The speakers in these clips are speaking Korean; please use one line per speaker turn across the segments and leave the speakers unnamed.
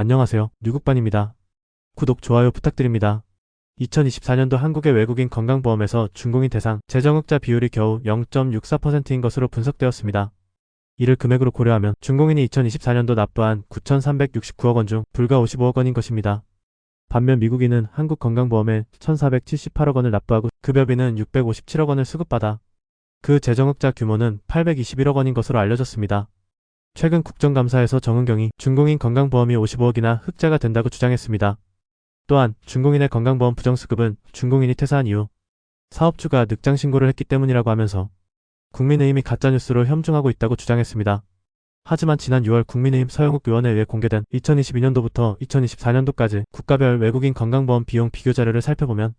안녕하세요. 뉴국반입니다. 구독, 좋아요 부탁드립니다. 2024년도 한국의 외국인 건강보험에서 중공인 대상 재정흑자 비율이 겨우 0.64%인 것으로 분석되었습니다. 이를 금액으로 고려하면 중공인이 2024년도 납부한 9,369억 원 중 불과 55억 원인 것입니다. 반면 미국인은 한국 건강보험에 1,478억 원을 납부하고 급여비는 657억 원을 수급받아 그 재정흑자 규모는 821억 원인 것으로 알려졌습니다. 최근 국정감사에서 정은경이 중공인 건강보험이 55억이나 흑자가 된다고 주장했습니다. 또한 중공인의 건강보험 부정수급은 중공인이 퇴사한 이후 사업주가 늑장 신고를 했기 때문이라고 하면서 국민의힘이 가짜뉴스로 혐중하고 있다고 주장했습니다. 하지만 지난 6월 국민의힘 서영욱 의원에 의해 공개된 2022년도부터 2024년도까지 국가별 외국인 건강보험 비용 비교 자료를 살펴보면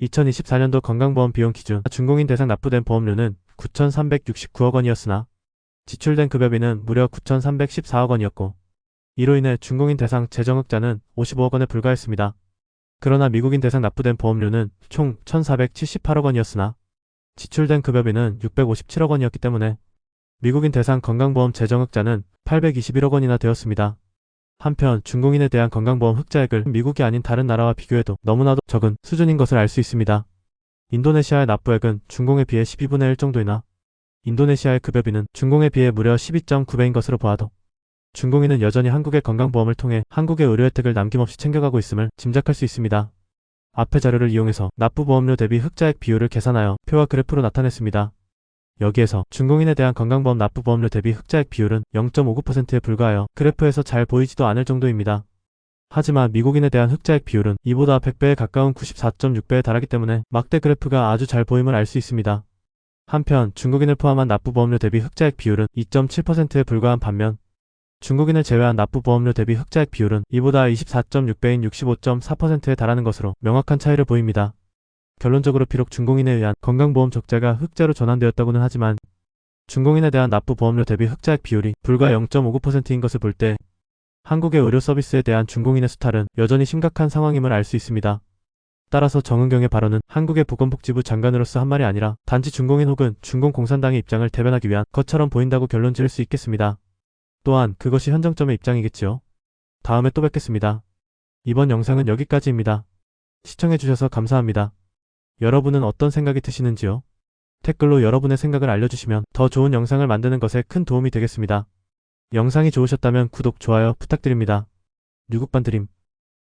2024년도 건강보험 비용 기준 중공인 대상 납부된 보험료는 9,369억 원이었으나 지출된 급여비는 무려 9,314억 원이었고 이로 인해 중공인 대상 재정흑자는 55억 원에 불과했습니다. 그러나 미국인 대상 납부된 보험료는 총 1,478억 원이었으나 지출된 급여비는 657억 원이었기 때문에 미국인 대상 건강보험 재정흑자는 821억 원이나 되었습니다. 한편 중공인에 대한 건강보험 흑자액을 미국이 아닌 다른 나라와 비교해도 너무나도 적은 수준인 것을 알 수 있습니다. 인도네시아의 납부액은 중공에 비해 12분의 1 정도이나 인도네시아의 급여비는 중공에 비해 무려 12.9배인 것으로 보아도 중공인은 여전히 한국의 건강보험을 통해 한국의 의료 혜택을 남김없이 챙겨가고 있음을 짐작할 수 있습니다. 앞의 자료를 이용해서 납부보험료 대비 흑자액 비율을 계산하여 표와 그래프로 나타냈습니다. 여기에서 중공인에 대한 건강보험 납부보험료 대비 흑자액 비율은 0.59%에 불과하여 그래프에서 잘 보이지도 않을 정도입니다. 하지만 미국인에 대한 흑자액 비율은 이보다 100배에 가까운 94.6배에 달하기 때문에 막대 그래프가 아주 잘 보임을 알 수 있습니다. 한편 중국인을 포함한 납부보험료 대비 흑자액 비율은 2.7%에 불과한 반면 중국인을 제외한 납부보험료 대비 흑자액 비율은 이보다 24.6배인 65.4%에 달하는 것으로 명확한 차이를 보입니다. 결론적으로 비록 중공인에 의한 건강보험 적자가 흑자로 전환되었다고는 하지만 중공인에 대한 납부보험료 대비 흑자액 비율이 불과 0.59%인 것을 볼 때 한국의 의료 서비스에 대한 중공인의 수탈은 여전히 심각한 상황임을 알 수 있습니다. 따라서 정은경의 발언은 한국의 보건복지부 장관으로서 한 말이 아니라 단지 중공인 혹은 중공공산당의 입장을 대변하기 위한 것처럼 보인다고 결론 지을 수 있겠습니다. 또한 그것이 현정점의 입장이겠지요. 다음에 또 뵙겠습니다. 이번 영상은 여기까지입니다. 시청해주셔서 감사합니다. 여러분은 어떤 생각이 드시는지요? 댓글로 여러분의 생각을 알려주시면 더 좋은 영상을 만드는 것에 큰 도움이 되겠습니다. 영상이 좋으셨다면 구독, 좋아요 부탁드립니다. 뉴국반 드림